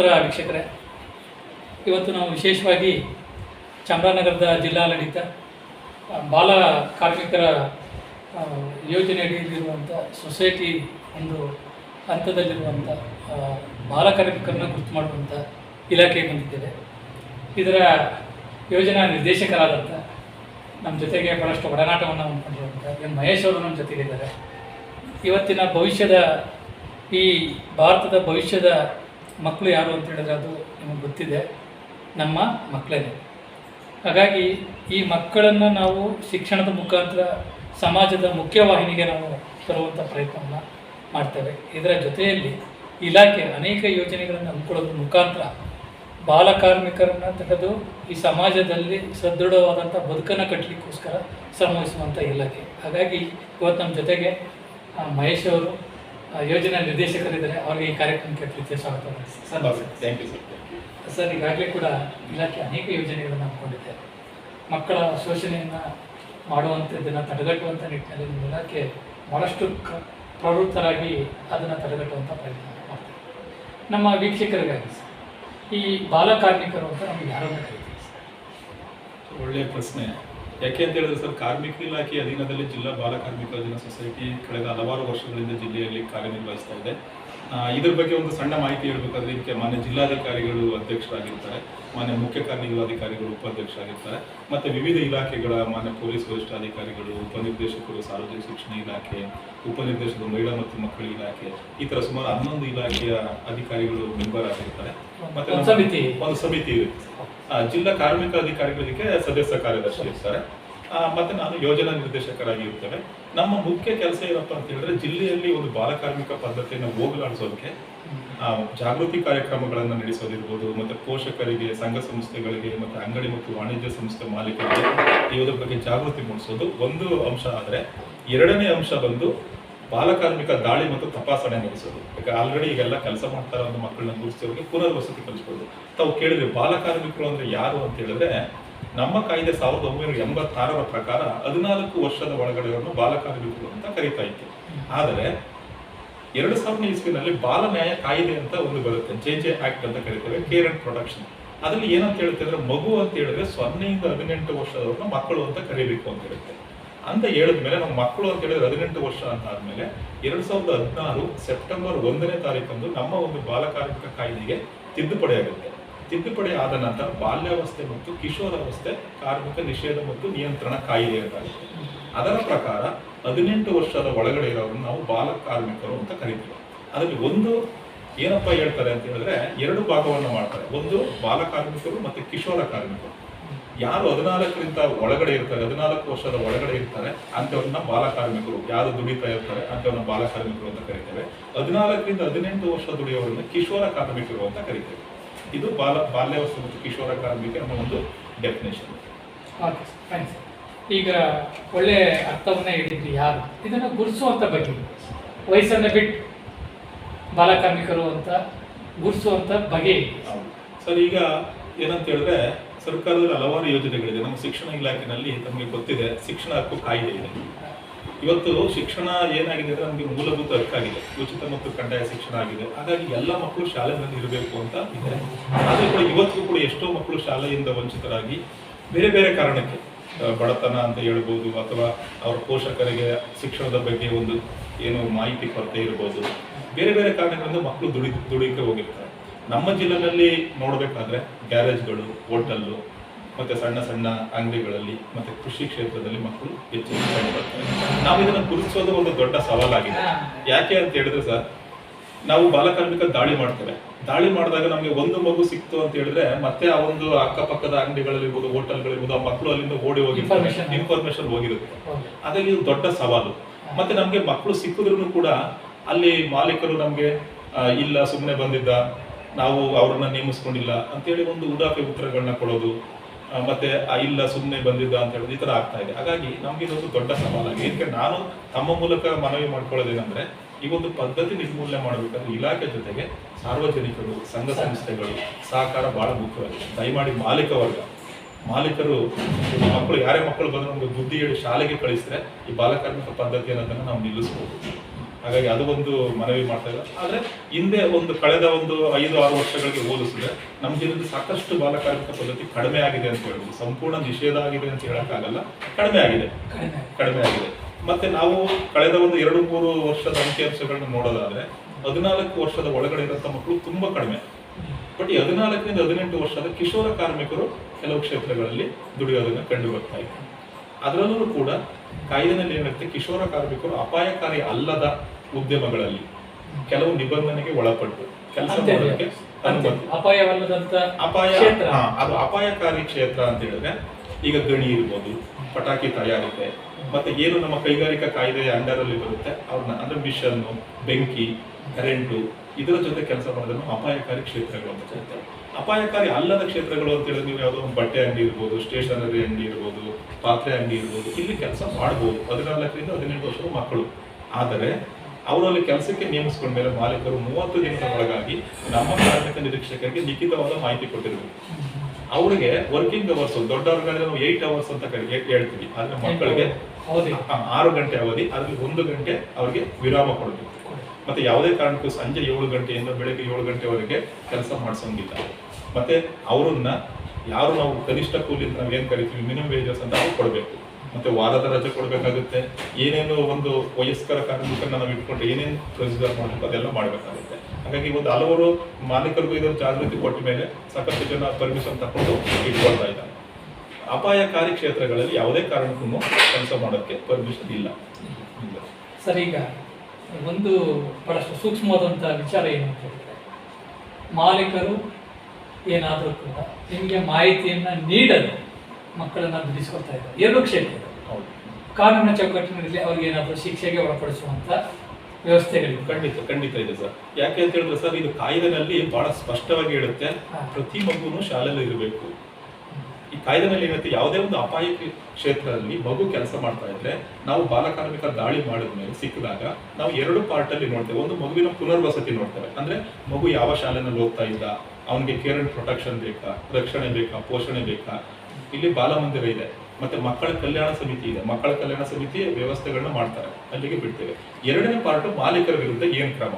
ನಮಸ್ಕಾರ ವೀಕ್ಷಕರೇ. ಇವತ್ತು ನಾವು ವಿಶೇಷವಾಗಿ ಚಾಮರಾಜನಗರದ ಜಿಲ್ಲಾಡಳಿತ ಬಾಲ ಕಾರ್ಮಿಕರ ಯೋಜನೆಯಡಿಯಲ್ಲಿರುವಂಥ ಸೊಸೈಟಿ ಒಂದು ಹಂತದಲ್ಲಿರುವಂಥ ಬಾಲ ಕಾರ್ಮಿಕರನ್ನ ಗುರುತು ಮಾಡುವಂಥ ಇಲಾಖೆಗೆ ಬಂದಿದ್ದೇವೆ. ಇದರ ಯೋಜನಾ ನಿರ್ದೇಶಕರಾದಂಥ ನಮ್ಮ ಜೊತೆಗೆ ಬಹಳಷ್ಟು ಒಡನಾಟವನ್ನು ಹೊಂದ್ಕೊಂಡಿರುವಂಥ ಎಂ ಮಹೇಶ್ ಅವರು ನಮ್ಮ ಜೊತೆಗಿದ್ದಾರೆ. ಇವತ್ತಿನ ಭವಿಷ್ಯದ ಈ ಭಾರತದ ಭವಿಷ್ಯದ ಮಕ್ಕಳು ಯಾರು ಅಂತ ಹೇಳಿದ್ರೆ ಅದು ನಿಮಗೆ ಗೊತ್ತಿದೆ. ನಮ್ಮ ಮಕ್ಕಳೇ. ಹಾಗಾಗಿ ಈ ಮಕ್ಕಳನ್ನು ನಾವು ಶಿಕ್ಷಣದ ಮುಖಾಂತರ ಸಮಾಜದ ಮುಖ್ಯವಾಹಿನಿಗೆ ನಾವು ತರುವಂಥ ಪ್ರಯತ್ನವನ್ನು ಮಾಡ್ತೇವೆ. ಇದರ ಜೊತೆಯಲ್ಲಿ ಇಲಾಖೆ ಅನೇಕ ಯೋಜನೆಗಳನ್ನು ಹಮ್ಮಿಕೊಳ್ಳೋದ್ರ ಮುಖಾಂತರ ಬಾಲ ಕಾರ್ಮಿಕರನ್ನು ತೆಗೆದು ಈ ಸಮಾಜದಲ್ಲಿ ಸದೃಢವಾದಂಥ ಬದುಕನ್ನು ಕಟ್ಟಲಿಕ್ಕೋಸ್ಕರ ಶ್ರಮವಹಿಸುವಂಥ ಇಲಾಖೆ. ಹಾಗಾಗಿ ಇವತ್ತು ನಮ್ಮ ಜೊತೆಗೆ ಮಹೇಶ್ ಅವರು ಯೋಜನಾ ನಿರ್ದೇಶಕರಿದ್ದಾರೆ ಅವರಿಗೆ ಈ ಕಾರ್ಯಕ್ರಮಕ್ಕೆ ಪ್ರೀತಿಯ ಸ್ವಾಗತ sir. Thank you sir sir ಈಗಾಗಲೇ ಕೂಡ ಇಲಾಖೆ ಅನೇಕ ಯೋಜನೆಗಳನ್ನು ಹಮ್ಮಿಕೊಂಡಿದೆ. ಮಕ್ಕಳ ಶೋಷಣೆಯನ್ನು ಮಾಡುವಂಥದ್ದನ್ನು ತಡೆಗಟ್ಟುವಂಥ ನಿಟ್ಟಿನಲ್ಲಿ ನಿಮ್ಮ ಇಲಾಖೆ ಭಾಳಷ್ಟು ಪ್ರವೃತ್ತರಾಗಿ ಅದನ್ನು ತಡೆಗಟ್ಟುವಂಥ ಪ್ರಯತ್ನ ಮಾಡ್ತಾರೆ ನಮ್ಮ ವೀಕ್ಷಕರಿಗಾಗಿ ಸರ್ ಈ ಬಾಲಕಾರ್ಮಿಕರು ಅಂತ ನಮಗೆ ಯಾರನ್ನು ಕರಿತೀವಿ ಸರ್? ಒಳ್ಳೆಯ ಪ್ರಶ್ನೆ. ಯಾಕೆ ಅಂತ ಹೇಳಿದ್ರೆ ಸರ್, ಕಾರ್ಮಿಕ ಇಲಾಖೆ ಅಧೀನದಲ್ಲಿ ಜಿಲ್ಲಾ ಬಾಲ ಕಾರ್ಮಿಕ ಸೊಸೈಟಿ ಕಳೆದ ಹಲವಾರು ವರ್ಷಗಳಿಂದ ಜಿಲ್ಲೆಯಲ್ಲಿ ಕಾರ್ಯನಿರ್ವಹಿಸ್ತಾ ಇದೆ. ಇದ್ರ ಬಗ್ಗೆ ಒಂದು ಸಣ್ಣ ಮಾಹಿತಿ ಹೇಳ್ಬೇಕಾದ್ರೆ, ಇದಕ್ಕೆ ಮಾನ್ಯ ಜಿಲ್ಲಾಧಿಕಾರಿಗಳು ಅಧ್ಯಕ್ಷರಾಗಿರ್ತಾರೆ. ಮಾನ್ಯ ಮುಖ್ಯ ಕಾರ್ಯನಿರ್ವಹಣಾಧಿಕಾರಿಗಳು ಉಪಾಧ್ಯಕ್ಷರಾಗಿರ್ತಾರೆ. ಮತ್ತೆ ವಿವಿಧ ಇಲಾಖೆಗಳ ಮಾನ್ಯ ಪೊಲೀಸ್ ವರಿಷ್ಠಾಧಿಕಾರಿಗಳು ಉಪನಿರ್ದೇಶಕರು ಸಾರ್ವಜನಿಕ ಶಿಕ್ಷಣ ಇಲಾಖೆ ಉಪನಿರ್ದೇಶಕರು ಮಹಿಳಾ ಮತ್ತು ಮಕ್ಕಳ ಇಲಾಖೆ ಈ ಥರ ಸುಮಾರು ಹನ್ನೊಂದು ಇಲಾಖೆಯ ಅಧಿಕಾರಿಗಳು ಮೆಂಬರ್ ಆಗಿರ್ತಾರೆ. ಮತ್ತೆ ಒಂದು ಸಮಿತಿ. ಒಂದು ಸಮಿತಿ ಇದೆ. ಆ, ಜಿಲ್ಲಾ ಕಾರ್ಮಿಕ ಅಧಿಕಾರಿಗಳಿಗೆ ಸದಸ್ಯ ಕಾರ್ಯದರ್ಶಿ ಇರ್ತಾರೆ. ಮತ್ತೆ ನಾನು ಯೋಜನಾ ನಿರ್ದೇಶಕರಾಗಿ ಇರ್ತೇವೆ ನಮ್ಮ ಮುಖ್ಯ ಕೆಲಸ ಏನಪ್ಪಾ ಅಂತ ಹೇಳಿದ್ರೆ ಜಿಲ್ಲೆಯಲ್ಲಿ ಒಂದು ಬಾಲಕಾರ್ಮಿಕ ಪದ್ಧತಿಯನ್ನು ಹೋಗಲಾಡಿಸೋದಕ್ಕೆ ಜಾಗೃತಿ ಕಾರ್ಯಕ್ರಮಗಳನ್ನು ನಡೆಸೋದಿರ್ಬೋದು, ಮತ್ತೆ ಪೋಷಕರಿಗೆ, ಸಂಘ ಸಂಸ್ಥೆಗಳಿಗೆ, ಮತ್ತು ಅಂಗಡಿ ಮತ್ತು ವಾಣಿಜ್ಯ ಸಂಸ್ಥೆ ಮಾಲೀಕರಿಗೆ ಇವುದ್ರ ಬಗ್ಗೆ ಜಾಗೃತಿ ಮೂಡಿಸೋದು ಒಂದು ಅಂಶ. ಆದರೆ ಎರಡನೇ ಅಂಶ ಬಂದು ಬಾಲಕಾರ್ಮಿಕ ದಾಳಿ ಮತ್ತು ತಪಾಸಣೆ ನಡೆಸೋದು. ಈಗ ಆಲ್ರೆಡಿ ಈಗೆಲ್ಲ ಕೆಲಸ ಮಾಡ್ತಾರ ಒಂದು ಮಕ್ಕಳನ್ನ ಗುರುತಿಸೋರಿಗೆ ಪುನರ್ವಸತಿ ಕಲಿಸ್ಬೋದು ತಾವು ಕೇಳಿದ್ರೆ ಬಾಲಕಾರ್ಮಿಕರು ಅಂದ್ರೆ ಯಾರು ಅಂತ ಹೇಳಿದ್ರೆ ನಮ್ಮ ಕಾಯ್ದೆ ಸಾವಿರದ ಒಂಬೈನೂರ ಎಂಬತ್ತಾರರ ಪ್ರಕಾರ ಹದಿನಾಲ್ಕು ವರ್ಷದ ಒಳಗಡೆಯವರನ್ನು ಬಾಲಕಾರ್ಮಿಕರು ಅಂತ ಕರೀತಾ ಇತ್ತು ಆದರೆ ಎರಡು ಸಾವಿರದ ಇಸ್ವಿನಲ್ಲಿ ಬಾಲ ನ್ಯಾಯ ಕಾಯಿದೆ ಅಂತ ಒಂದು ಬರುತ್ತೆ. ಜೆ ಜೆ ಆಕ್ಟ್ ಅಂತ ಕರಿತೇವೆ ಕೇರ್ ಅಂಡ್ ಪ್ರೊಡಕ್ಷನ್ ಅದರಲ್ಲಿ ಏನಂತ ಹೇಳುತ್ತೆ ಅಂದ್ರೆ ಮಗು ಅಂತ ಹೇಳಿದ್ರೆ ಸೊನ್ನೆಯಿಂದ ಹದಿನೆಂಟು ವರ್ಷದವ್ರನ್ನ ಮಕ್ಕಳು ಅಂತ ಕರಿಬೇಕು ಅಂತ ಹೇಳುತ್ತೆ ಅಂತ ಹೇಳಿದ್ಮೇಲೆ ನಾವು ಮಕ್ಕಳು ಅಂತ ಹೇಳಿದ್ರೆ ಹದಿನೆಂಟು ವರ್ಷ ಅಂತ ಆದ್ಮೇಲೆ ಎರಡ್ ಸಾವಿರದ ಹದಿನಾರು ಸೆಪ್ಟೆಂಬರ್ ಒಂದನೇ ತಾರೀಕಂದು ನಮ್ಮ ಒಂದು ಬಾಲಕಾರ್ಮಿಕ ಕಾಯ್ದೆಗೆ ತಿದ್ದುಪಡಿ ಆಗುತ್ತೆ. ತಿದ್ದುಪಡಿ ಆದ ನಂತರ ಬಾಲ್ಯಾವಸ್ಥೆ ಮತ್ತು ಕಿಶೋರಾವಸ್ಥೆ ಕಾರ್ಮಿಕ ನಿಷೇಧ ಮತ್ತು ನಿಯಂತ್ರಣ ಅಂತ ಅದರ ಪ್ರಕಾರ ಹದಿನೆಂಟು ವರ್ಷದ ಒಳಗಡೆ ಇರೋರನ್ನು ನಾವು ಬಾಲ ಕಾರ್ಮಿಕರು ಅಂತ ಕರಿತೀವಿ. ಅದರಲ್ಲಿ ಒಂದು ಏನಪ್ಪ ಹೇಳ್ತಾರೆ ಅಂತ ಹೇಳಿದ್ರೆ ಎರಡು ಭಾಗವನ್ನು ಮಾಡ್ತಾರೆ. ಒಂದು ಬಾಲ ಕಾರ್ಮಿಕರು ಮತ್ತೆ ಕಿಶೋರ ಕಾರ್ಮಿಕರು. ಯಾರು ಹದಿನಾಲ್ಕರಿಂದ ಒಳಗಡೆ ಇರ್ತಾರೆ, ಹದಿನಾಲ್ಕು ವರ್ಷದ ಒಳಗಡೆ ಇರ್ತಾರೆ ಅಂತವ್ರನ್ನ ಬಾಲ ಕಾರ್ಮಿಕರು. ಯಾರು ದುಡಿತಾ ಇರ್ತಾರೆ ಅಂತವ್ರನ್ನ ಬಾಲ ಕಾರ್ಮಿಕರು ಅಂತ ಕರಿತೇವೆ. ಹದಿನಾಲ್ಕರಿಂದ ಹದಿನೆಂಟು ವರ್ಷ ದುಡಿಯೋರನ್ನ ಕಿಶೋರ ಕಾರ್ಮಿಕರು ಅಂತ ಕರಿತೇವೆ. ಇದು ಬಾಲ ಬಾಲ್ಯವಸ್ತು ಮತ್ತು ಕಿಶೋರ ಕಾರ್ಮಿಕ ಅನ್ನೋ ಒಂದು ಡೆಫಿನೇಷನ್ ಓಕೆ ಥ್ಯಾಂಕ್ಸ್ ಈಗ ಒಳ್ಳೆ ಅರ್ಥವನ್ನ ಹೇಳಿದ್ರಿ ಯಾರು? ಇದನ್ನು ಗುರುಸುವಂಥ ಬಗ್ಗೆ. ವಯಸ್ಸನ್ನು ಬಿಟ್ಟು ಬಾಲಕಾರ್ಮಿಕರು ಅಂತ ಗುರುಸುವಂಥ ಬಗೆ ಸರ್ ಈಗ ಏನಂತ ಹೇಳಿದ್ರೆ ಸರ್ಕಾರದಲ್ಲಿ ಹಲವಾರು ಯೋಜನೆಗಳಿದೆ. ನಮ್ಮ ಶಿಕ್ಷಣ ಇಲಾಖೆಯಲ್ಲಿ ತಮಗೆ ಗೊತ್ತಿದೆ ಶಿಕ್ಷಣ ಹಕ್ಕು ಕಾಯ್ದೆ ಇದೆ. ಇವತ್ತು ಶಿಕ್ಷಣ ಏನಾಗಿದೆ ಅಂದ್ರೆ ನಮಗೆ ಮೂಲಭೂತ ಹಕ್ಕಾಗಿದೆ ಉಚಿತ ಮತ್ತು ಕಡ್ಡಾಯ ಶಿಕ್ಷಣ ಆಗಿದೆ. ಹಾಗಾಗಿ ಎಲ್ಲ ಮಕ್ಕಳು ಶಾಲೆಗಳಲ್ಲಿ ಇರಬೇಕು ಅಂತ ಇದೆ. ಆದರೂ ಕೂಡ ಇವತ್ತು ಕೂಡ ಎಷ್ಟೋ ಮಕ್ಕಳು ಶಾಲೆಯಿಂದ ವಂಚಿತರಾಗಿ ಬೇರೆ ಬೇರೆ ಕಾರಣಕ್ಕೆ ಬಡತನ ಅಂತ ಹೇಳ್ಬೋದು ಅಥವಾ ಅವರ ಪೋಷಕರಿಗೆ ಶಿಕ್ಷಣದ ಬಗ್ಗೆ ಒಂದು ಏನು ಮಾಹಿತಿ ಕೊರತೆ ಇರ್ಬೋದು. ಬೇರೆ ಬೇರೆ ಕಾರಣಗಳಿಂದ ಮಕ್ಕಳು ದುಡಿ ದುಡಿಕೆ ಹೋಗಿರ್ತಾರೆ. ನಮ್ಮ ಜಿಲ್ಲೆಯಲ್ಲಿ ನೋಡಬೇಕಾದ್ರೆ ಗ್ಯಾರೇಜ್ಗಳು, ಹೋಟೆಲ್ಲು ಮತ್ತೆ ಸಣ್ಣ ಸಣ್ಣ ಅಂಗಡಿಗಳಲ್ಲಿ ಮತ್ತೆ ಕೃಷಿ ಕ್ಷೇತ್ರದಲ್ಲಿ ಮಕ್ಕಳು ಹೆಚ್ಚು ಬರ್ತಾರೆ. ನಾವು ಇದನ್ನು ಗುರುತಿಸೋದು ಒಂದು ದೊಡ್ಡ ಸವಾಲಾಗಿದೆ. ಯಾಕೆ ಅಂತ ಹೇಳಿದ್ರೆ ಸರ್ ನಾವು ಬಾಲಕಾರ್ಮಿಕ ದಾಳಿ ಮಾಡ್ತೇವೆ. ದಾಳಿ ಮಾಡಿದಾಗ ನಮಗೆ ಒಂದು ಮಗು ಸಿಕ್ತು ಅಂತ ಹೇಳಿದ್ರೆ ಮತ್ತೆ ಆ ಒಂದು ಅಕ್ಕಪಕ್ಕದ ಅಂಗಡಿಗಳಿರ್ಬೋದು ಹೋಟೆಲ್ಗಳಿರ್ಬೋದು ಆ ಮಕ್ಕಳು ಅಲ್ಲಿಂದ ಓಡಿ ಹೋಗಿ. ಇನ್ಫಾರ್ಮೇಶನ್ ಹೋಗಿರುತ್ತೆ. ಹಾಗಾಗಿ ಇದು ದೊಡ್ಡ ಸವಾಲು. ಮತ್ತೆ ನಮಗೆ ಮಕ್ಕಳು ಸಿಕ್ಕಿದ್ರು ಕೂಡ ಅಲ್ಲಿ ಮಾಲೀಕರು ನಮಗೆ ಇಲ್ಲ ಸುಮ್ಮನೆ ಬಂದಿದ್ದ ನಾವು ಅವ್ರನ್ನ ನೇಮಿಸ್ಕೊಂಡಿಲ್ಲ ಅಂತೇಳಿ ಒಂದು ಉದಾಪಿ ಉತ್ತರಗಳನ್ನ ಕೊಡೋದು ಮತ್ತೆ ಇಲ್ಲ ಸುಮ್ಮನೆ ಬಂದಿದ್ದ ಅಂತ ಹೇಳೋದು ಈ ತರ ಆಗ್ತಾ ಇದೆ. ಹಾಗಾಗಿ ನಮ್ಗೆ ಇದೊಂದು ದೊಡ್ಡ ಸವಾಲಾಗಿದೆ ಇದಕ್ಕೆ ನಾನು ತಮ್ಮ ಮೂಲಕ ಮನವಿ ಮಾಡ್ಕೊಳ್ಳೋದೇನೆಂದ್ರೆ, ಈ ಒಂದು ಪದ್ಧತಿ ನಿರ್ಮೂಲನೆ ಮಾಡಬೇಕಾದ್ರೆ ಇಲಾಖೆ ಜೊತೆಗೆ ಸಾರ್ವಜನಿಕರು, ಸಂಘ ಸಂಸ್ಥೆಗಳು ಸಹಕಾರ ಬಹಳ ಮುಖ್ಯವಾಗಿದೆ. ದಯಮಾಡಿ ಮಾಲೀಕ ವರ್ಗ, ಮಾಲೀಕರು, ಮಕ್ಕಳು, ಯಾರೇ ಮಕ್ಕಳು ಬಂದ್ರೆ ನಮ್ಗೆ ಬುದ್ಧಿ ಹೇಳಿ ಶಾಲೆಗೆ ಕಳಿಸಿದ್ರೆ ಈ ಬಾಲಕಾರ್ಮಿಕ ಪದ್ಧತಿ ಅನ್ನೋದನ್ನ ನಾವು ನಿಲ್ಲಿಸಬಹುದು ಹಾಗಾಗಿ ಅದು ಒಂದು ಮನವಿ ಮಾಡ್ತಾ ಇಲ್ಲ. ಆದರೆ ಹಿಂದೆ ಒಂದು ಕಳೆದ ಒಂದು ಐದು ಆರು ವರ್ಷಗಳಿಗೆ ಹೋಲಿಸಿದ್ರೆ ನಮ್ಮ ಜಿಲ್ಲೆಯಲ್ಲಿ ಸಾಕಷ್ಟು ಬಾಲಕಾರ್ಮಿಕ ಪದ್ಧತಿ ಕಡಿಮೆ ಆಗಿದೆ ಅಂತ ಹೇಳ್ಬೋದು. ಸಂಪೂರ್ಣ ನಿಷೇಧ ಆಗಿದೆ ಅಂತ ಹೇಳೋಕ್ಕಾಗಲ್ಲ. ಕಡಿಮೆ ಆಗಿದೆ. ಕಡಿಮೆ ಆಗಿದೆ. ಮತ್ತೆ ನಾವು ಕಳೆದ ಒಂದು ಎರಡು ಮೂರು ವರ್ಷದ ಅಂಕಿಅಂಶಗಳನ್ನ ನೋಡೋದಾದ್ರೆ ಹದಿನಾಲ್ಕು ವರ್ಷದ ಒಳಗಡೆ ಇರುವಂಥ ಮಕ್ಕಳು ತುಂಬಾ ಕಡಿಮೆ. ಬಟ್ ಈ ಹದಿನಾಲ್ಕರಿಂದ ಹದಿನೆಂಟು ವರ್ಷದ ಕಿಶೋರ ಕಾರ್ಮಿಕರು ಕೆಲವು ಕ್ಷೇತ್ರಗಳಲ್ಲಿ ದುಡಿಯೋದನ್ನ ಕಂಡು ಬರ್ತಾ ಇದೆ ಅದರಲ್ಲೂ ಕೂಡ ಕಾಯ್ದೆನಲ್ಲಿ ಏನಿರುತ್ತೆ ಕಿಶೋರ ಕಾರ್ಮಿಕರು ಅಪಾಯಕಾರಿ ಅಲ್ಲದ ಉದ್ಯಮಗಳಲ್ಲಿ ಕೆಲವು ನಿಬಂಧನೆಗೆ ಒಳಪಟ್ಟು ಕೆಲಸ ಮಾಡೋದಕ್ಕೆ ಅನುಮತಿ. ಅಪಾಯವಲ್ಲದಂತ ಅಪಾಯ. ಅದು ಅಪಾಯಕಾರಿ ಕ್ಷೇತ್ರ ಅಂತ ಹೇಳಿದ್ರೆ ಈಗ ಗಣಿ ಇರ್ಬೋದು ಪಟಾಕಿ ತಯಾರಿಕೆ ಮತ್ತೆ ಏನು ನಮ್ಮ ಕೈಗಾರಿಕಾ ಕಾಯ್ದೆಯ ಅಂಡರ್ ಅಲ್ಲಿ ಬರುತ್ತೆ ಅವ್ರನ್ನ ಅಂದ್ರೆ ಮಿಷನ್ ಬೆಂಕಿ ಕರೆಂಟು ಇದರ ಜೊತೆ ಕೆಲಸ ಮಾಡೋದನ್ನು ಅಪಾಯಕಾರಿ ಕ್ಷೇತ್ರಗಳು ಅಂತ ಕರೀತಾರೆ. ಅಪಾಯಕಾರಿ ಅಲ್ಲದ ಕ್ಷೇತ್ರಗಳು ಅಂತ ಹೇಳಿದ್ರೆ ನೀವು ಯಾವುದೋ ಒಂದು ಬಟ್ಟೆ ಅಂಗಡಿ ಇರ್ಬೋದು ಸ್ಟೇಷನರಿ ಅಂಗಡಿ ಇರ್ಬೋದು ಪಾತ್ರೆ ಅಂಗಡಿ ಇರ್ಬೋದು ಇಲ್ಲಿ ಕೆಲಸ ಮಾಡ್ಬೋದು. ಹದಿನಾಲ್ಕರಿಂದ ಹದಿನೆಂಟು ವರ್ಷದ ಮಕ್ಕಳು. ಆದರೆ ಅವರಲ್ಲಿ ಕೆಲಸಕ್ಕೆ ನೇಮಿಸಿಕೊಂಡ ಮೇಲೆ ಮಾಲೀಕರು ಮೂವತ್ತು ದಿನದ ಒಳಗಾಗಿ ನಮ್ಮ ಕಾರ್ಮಿಕ ನಿರೀಕ್ಷಕರಿಗೆ ಲಿಖಿತವಾದ ಮಾಹಿತಿ ಕೊಟ್ಟಿರಬೇಕು ಅವರಿಗೆ ವರ್ಕಿಂಗ್ ಅವರ್ಸ್ ದೊಡ್ಡ ನಾವು ಏಟ್ ಅವರ್ಸ್ ಅಂತ ಹೇಳ್ತೀವಿ. ಆದ್ರೆ ಮಕ್ಕಳಿಗೆ ಆರು ಗಂಟೆ ಅವಧಿ ಅದ್ರಲ್ಲಿ ಒಂದು ಗಂಟೆ ಅವರಿಗೆ ವಿರಾಮ ಕೊಡಬೇಕು ಮತ್ತೆ ಯಾವುದೇ ಕಾರಣಕ್ಕೂ ಸಂಜೆ ಏಳು ಗಂಟೆಯಿಂದ ಬೆಳಗ್ಗೆ ಏಳು ಗಂಟೆವರೆಗೆ ಕೆಲಸ ಮಾಡಿಸಂಗಿಲ್ಲ. ಮತ್ತೆ ಅವರನ್ನ ಯಾರು ನಾವು ಕನಿಷ್ಠ ಕೂಲಿ ಅಂತ ನಾವು ಏನ್ ಕರಿತೀವಿ ಮಿನಿಮಮ್ ವೇಜಸ್ ಅಂತ ಅವ್ರು ಕೊಡಬೇಕು. ಮತ್ತೆ ವಾರದ ರಜೆ ಕೊಡಬೇಕಾಗುತ್ತೆ. ಏನೇನು ಒಂದು ವಯಸ್ಕರ ಕಾರ್ಮಿಕರನ್ನ ನಾವು ಇಟ್ಕೊಂಡು ಏನೇನು ಪ್ರೊಸೀಜರ್ ಮಾಡಬೇಕು, ಅದೆಲ್ಲ ಮಾಡಬೇಕಾಗುತ್ತೆ. ಹಾಗಾಗಿ ಒಂದು ಹಲವರು ಮಾಲೀಕರಿಗೂ ಇದರ ಜಾಗೃತಿ ಕೊಟ್ಟ ಮೇಲೆ ಸಾಕಷ್ಟು ಜನ ಪರ್ಮಿಷನ್ ತಗೊಂಡು ಇಟ್ಕೊಳ್ತಾ ಇದ್ದಾರೆ. ಅಪಾಯಕಾರಿ ಕ್ಷೇತ್ರಗಳಲ್ಲಿ ಯಾವುದೇ ಕಾರಣಕ್ಕೂ ಕೆಲಸ ಮಾಡೋಕ್ಕೆ ಪರ್ಮಿಷನ್ ಇಲ್ಲ. ಸರ್, ಈಗ ಒಂದು ಬಹಳಷ್ಟು ಸೂಕ್ಷ್ಮವಾದಂಥ ವಿಚಾರ ಏನು ಅಂತ ಮಾಲೀಕರು ಏನಾದರೂ ಕೂಡ ನಿಮಗೆ ಮಾಹಿತಿಯನ್ನು ನೀಡಲು ಮಕ್ಕಳನ್ನ ಬಿಡಿಸ್ಕೊಳ್ತಾ ಇದ್ದಾರೆ. ಎರಡು ಕ್ಷೇತ್ರ ಹೌದು. ಕಾನೂನಿನ ಚೌಕಟ್ಟಿನಲ್ಲಿ ಅವ್ರಿಗೆ ಏನಾದರೂ ಶಿಕ್ಷೆಗೆ ಒಳಪಡಿಸುವಂಥ ವ್ಯವಸ್ಥೆಗಳಿವೆ. ಖಂಡಿತ ಖಂಡಿತ ಇದೆ ಸರ್. ಯಾಕೆ ಅಂತ ಹೇಳಿದ್ರೆ ಸರ್ ಇದು ಕಾಯ್ದೆನಲ್ಲಿ ಬಹಳ ಸ್ಪಷ್ಟವಾಗಿ ಹೇಳುತ್ತೆ. ಪ್ರತಿ ಮಗುನು ಶಾಲೆಯಲ್ಲಿ ಇರಬೇಕು. ಈ ಕಾಯ್ದೆನಲ್ಲಿ ಏನಂತ ಯಾವುದೇ ಒಂದು ಅಪಾಯ ಕ್ಷೇತ್ರದಲ್ಲಿ ಮಗು ಕೆಲಸ ಮಾಡ್ತಾ ಇದ್ರೆ ನಾವು ಬಾಲಕಾರ್ಮಿಕ ದಾಳಿ ಮಾಡಿದ ಮೇಲೆ ಸಿಕ್ಕಿದಾಗ ನಾವು ಎರಡು ಪಾರ್ಟ್ ಅಲ್ಲಿ ನೋಡ್ತೇವೆ. ಒಂದು ಮಗುವಿನ ಪುನರ್ವಸತಿ ನೋಡ್ತೇವೆ. ಅಂದ್ರೆ ಮಗು ಯಾವ ಶಾಲೆನಲ್ಲಿ ಹೋಗ್ತಾ ಇದ್ದ ಅವನಿಗೆ ಕೇರ್ ಅಂಡ್ ಪ್ರೊಟೆಕ್ಷನ್ ಬೇಕಾ ರಕ್ಷಣೆ ಬೇಕಾ ಪೋಷಣೆ ಬೇಕಾ ಇಲ್ಲಿ ಬಾಲಮಂದಿರ ಇದೆ. ಮತ್ತೆ ಮಕ್ಕಳ ಕಲ್ಯಾಣ ಸಮಿತಿ ಇದೆ. ಮಕ್ಕಳ ಕಲ್ಯಾಣ ಸಮಿತಿ ವ್ಯವಸ್ಥೆಗಳನ್ನ ಮಾಡ್ತಾರೆ. ಅಲ್ಲಿಗೆ ಬಿಡ್ತೇವೆ. ಎರಡನೇ ಪಾರ್ಟ್ ಮಾಲೀಕರ ವಿರುದ್ಧ ಏನ್ ಕ್ರಮ?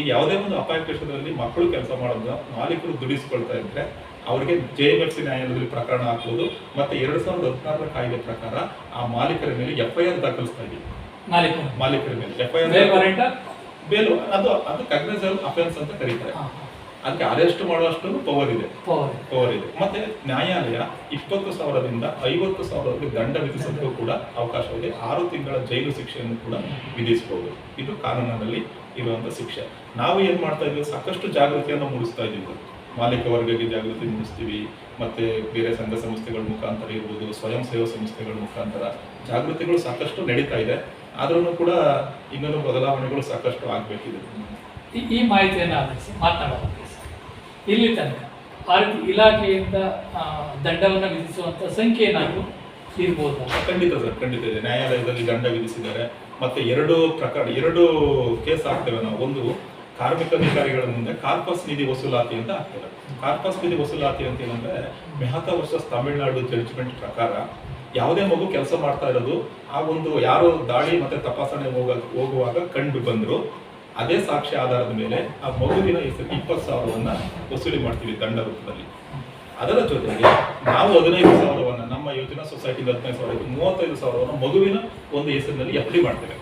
ಈಗ ಯಾವುದೇ ಒಂದು ಅಪಾಯ ಕ್ಷೇತ್ರದಲ್ಲಿ ಮಕ್ಕಳು ಕೆಲಸ ಮಾಡೋದನ್ನ ಮಾಲೀಕರು ದುಡಿಸ್ಕೊಳ್ತಾ ಇದ್ರೆ ಅವರಿಗೆ ಜೆ ಎಂ ಎಫ್ ಸಿ ನ್ಯಾಯಾಲಯದಲ್ಲಿ ಪ್ರಕರಣ ಹಾಕುವುದು ಮತ್ತೆ ಎರಡ್ ಸಾವಿರದ ಹದಿನಾರರ ಕಾಯ್ದೆ ಪ್ರಕಾರ ಆ ಮಾಲೀಕರ ಮೇಲೆ ಎಫ್ಐಆರ್ ದಾಖಲಿಸ್ತಾ ಇದೆ ಮಾಲೀಕರು. ಮೇಲೆ. ಎಫ್ಐಆರ್ ಬೇಲು ಅದು ಅದು ಕಗ್ನೈಸಲ್ ಅಫೆನ್ಸ್ ಅಂತ ಕರೀತಾರೆ. ಅದಕ್ಕೆ ಅರೆಸ್ಟ್ ಮಾಡುವಷ್ಟು ಪವರ್ ಇದೆ. ಪವರ್ ಇದೆ. ಮತ್ತೆ ನ್ಯಾಯಾಲಯ ಇಪ್ಪತ್ತು ಸಾವಿರದಿಂದ ಐವತ್ತು ಸಾವಿರವರೆಗೆ ದಂಡ ವಿಧಿಸೋದಕ್ಕೂ ಕೂಡ ಅವಕಾಶ ಇದೆ. ಆರು ತಿಂಗಳ ಜೈಲು ಶಿಕ್ಷೆಯನ್ನು ಕೂಡ ವಿಧಿಸಬಹುದು ಇದು ಕಾನೂನಿನಲ್ಲಿ ಇರುವಂತ ಶಿಕ್ಷೆ. ನಾವು ಏನ್ ಮಾಡ್ತಾ ಇದ್ದೀವಿ? ಸಾಕಷ್ಟು ಜಾಗೃತಿಯನ್ನು ಮೂಡಿಸ್ತಾ ಇದ್ದೀವಿ. ಮಾಲೀಕ ವರ್ಗಕ್ಕೆ ಜಾಗೃತಿ ಮೂಡಿಸ್ತೀವಿ. ಮತ್ತೆ ಬೇರೆ ಸಂಘ ಸಂಸ್ಥೆಗಳ ಮುಖಾಂತರ ಇರ್ಬೋದು ಸ್ವಯಂ ಸೇವಾ ಸಂಸ್ಥೆಗಳ ಮುಖಾಂತರ ಜಾಗೃತಿಗಳು ಸಾಕಷ್ಟು ನಡೀತಾ ಇದೆ. ಆದ್ರೂ ಕೂಡ ಇನ್ನೊಂದು ಬದಲಾವಣೆಗಳು ಸಾಕಷ್ಟು ಆಗ್ಬೇಕಿದೆ. ಈ- ಮಾಹಿತಿಯನ್ನು ಆಧರಿಸಿ ಮಾತನಾಡೋಣ. ಇಲ್ಲಿ ತನಕ. ಆ ಇಲಾಖೆಯಿಂದ ದಂಡವನ್ನು ವಿಧಿಸುವಂಥ ಸಂಖ್ಯೆ ಏನಾದರೂ ಇರ್ಬೋದು? ಖಂಡಿತ ಸರ್, ಖಂಡಿತ ಇದೆ. ನ್ಯಾಯಾಲಯದಲ್ಲಿ ದಂಡ ವಿಧಿಸಿದ್ದಾರೆ. ಮತ್ತೆ ಎರಡು ಪ್ರಕರಣ, ಎರಡು ಕೇಸ್ ಆಗ್ತೇವೆ ನಾವು. ಒಂದು ಕಾರ್ಮಿಕ ಅಧಿಕಾರಿಗಳ ಮುಂದೆ ಕಾರ್ಪಸ್ ನಿಧಿ ವಸೂಲಾತಿ ಅಂತ ಆಗ್ತದೆ. ಕಾರ್ಪಸ್ ನಿಧಿ ವಸೂಲಾತಿ ಅಂತ ಏನಂದ್ರೆ, ಮೆಹತಾ ವರ್ಷಸ್ ತಮಿಳುನಾಡು ಜಡ್ಜ್ಮೆಂಟ್ ಪ್ರಕಾರ ಯಾವುದೇ ಮಗು ಕೆಲಸ ಮಾಡ್ತಾ ಇರೋದು, ಆ ಒಂದು ಯಾರು ದಾಳಿ ಮತ್ತೆ ತಪಾಸಣೆ ಹೋಗ, ಹೋಗುವಾಗ ಕಂಡು ಬಂದ್ರು. ಅದೇ ಸಾಕ್ಷಿ ಆಧಾರದ ಮೇಲೆ ಆ ಮಗುವಿನ ಹೆಸರು ಇಪ್ಪತ್ತು ಸಾವಿರವನ್ನ ವಸೂಲಿ ಮಾಡ್ತೀವಿ ದಂಡ ರೂಪದಲ್ಲಿ. ಅದರ ಜೊತೆಗೆ ನಾವು ಹದಿನೈದು ಸಾವಿರವನ್ನ ನಮ್ಮ ಯೋಜನಾ ಸೊಸೈಟಿ ಹದಿನೈದು ಸಾವಿರ ಮೂವತ್ತೈದು ಸಾವಿರವನ್ನು ಮಗುವಿನ ಒಂದು ಹೆಸರಿನಲ್ಲಿ ಎಫ್ ಡಿ ಮಾಡ್ತೇವೆ.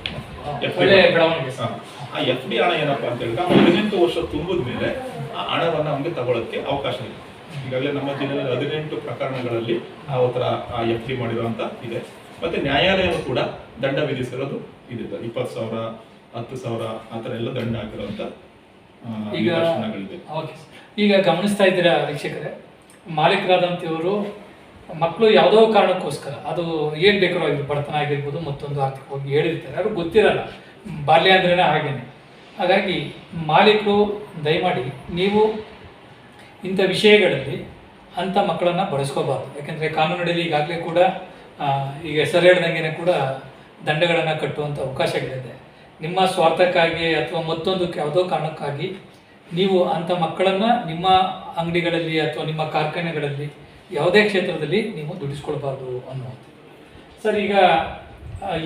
ಆ ಎಫ್ ಡಿ ಹಣ ಏನಪ್ಪಾ ಅಂತ ಹೇಳಿದ್ರೆ ಹದಿನೆಂಟು ವರ್ಷ ತುಂಬಿದ ಮೇಲೆ ಆ ಹಣವನ್ನ ಅವನಿಗೆ ತಗೊಳ್ಳೋಕ್ಕೆ ಅವಕಾಶ ಇದೆ. ಈಗಾಗಲೇ ನಮ್ಮ ಜಿಲ್ಲೆಯಲ್ಲಿ ಹದಿನೆಂಟು ಪ್ರಕರಣಗಳಲ್ಲಿ ಆ ಥರ ಆ ಎಫ್ ಡಿ ಮಾಡಿರುವಂತ ಇದೆ. ಮತ್ತೆ ನ್ಯಾಯಾಲಯವು ಕೂಡ ದಂಡ ವಿಧಿಸಿರೋದು ಇದೆ ಇಪ್ಪತ್ತು ಸಾವಿರ ಹತ್ತು ಸಾವಿರ ಆ ಥರ ಎಲ್ಲ ದಂಡ ಹಾಕಿರುವಂತ ಆ, ಈಗ ನಿದರ್ಶನಗಳಿದೆ ಓಕೆ ಈಗ ಗಮನಿಸ್ತಾ ಇದ್ದೀರಾ ವೀಕ್ಷಕರೇ? ಮಾಲೀಕರಾದಂಥವರು ಮಕ್ಕಳು ಯಾವುದೋ ಕಾರಣಕ್ಕೋಸ್ಕರ ಅದು ಏನು ಬೇಕಾರೋ ಆಗಿರ್ಬೋದು ಬಡತನ ಆಗಿರ್ಬೋದು ಮತ್ತೊಂದು ಆರ್ಥಿಕವಾಗಿ ಹೇಳಿರ್ತಾರೆ. ಅವ್ರಿಗೆ ಗೊತ್ತಿರಲ್ಲ. ಬಾಲ್ಯ ಅಂದ್ರೇ ಹಾಗೇನೆ. ಹಾಗಾಗಿ ಮಾಲೀಕರು ದಯಮಾಡಿ ನೀವು ಇಂಥ ವಿಷಯಗಳಲ್ಲಿ ಅಂಥ ಮಕ್ಕಳನ್ನು ಬಳಸ್ಕೋಬಾರ್ದು. ಯಾಕೆಂದರೆ ಕಾನೂನಿನಲ್ಲಿ ಈಗಾಗಲೇ ಕೂಡ ಈಗ ಹೆಸರು ಹೇಳ್ದಂಗೆ ಕೂಡ ದಂಡಗಳನ್ನು ಕಟ್ಟುವಂಥ ಅವಕಾಶಗಳಿದೆ ನಿಮ್ಮ ಸ್ವಾರ್ಥಕ್ಕಾಗಿ ಅಥವಾ ಮತ್ತೊಂದು ಯಾವುದೋ ಕಾರಣಕ್ಕಾಗಿ ನೀವು ಅಂಥ ಮಕ್ಕಳನ್ನು ನಿಮ್ಮ ಅಂಗಡಿಗಳಲ್ಲಿ ಅಥವಾ ನಿಮ್ಮ ಕಾರ್ಖಾನೆಗಳಲ್ಲಿ ಯಾವುದೇ ಕ್ಷೇತ್ರದಲ್ಲಿ ನೀವು ದುಡಿಸ್ಕೊಳ್ಬಾರ್ದು ಅನ್ನುವಂಥದ್ದು. ಸರ್, ಈಗ